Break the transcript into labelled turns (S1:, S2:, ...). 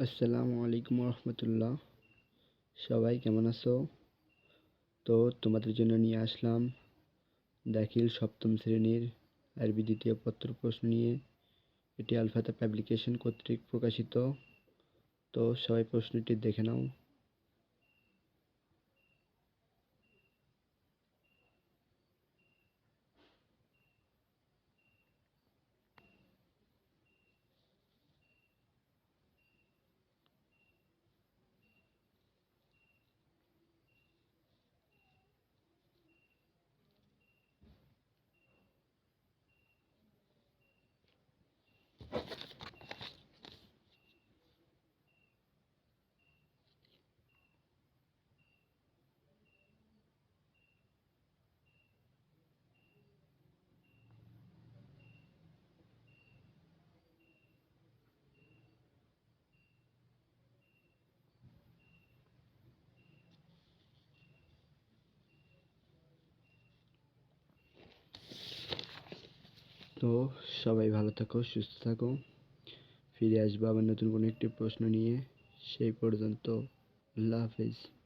S1: আসসালামু আলাইকুম রহমতুল্লাহ সবাই কেমন আছো? তো তোমাদের জন্য নিয়ে আসলাম দাখিল সপ্তম শ্রেণির আরবি দ্বিতীয় পত্র প্রশ্ন নিয়ে এটি আলফাতা পাবলিকেশন কর্তৃক প্রকাশিত। তো সবাই প্রশ্নটি দেখে নাও। তো সবাই ভালো থাকো, সুস্থ থাকো। ফিরে আসব আবার নতুন কোনো একটি প্রশ্ন নিয়ে। সেই পর্যন্ত আল্লাহ হাফেজ।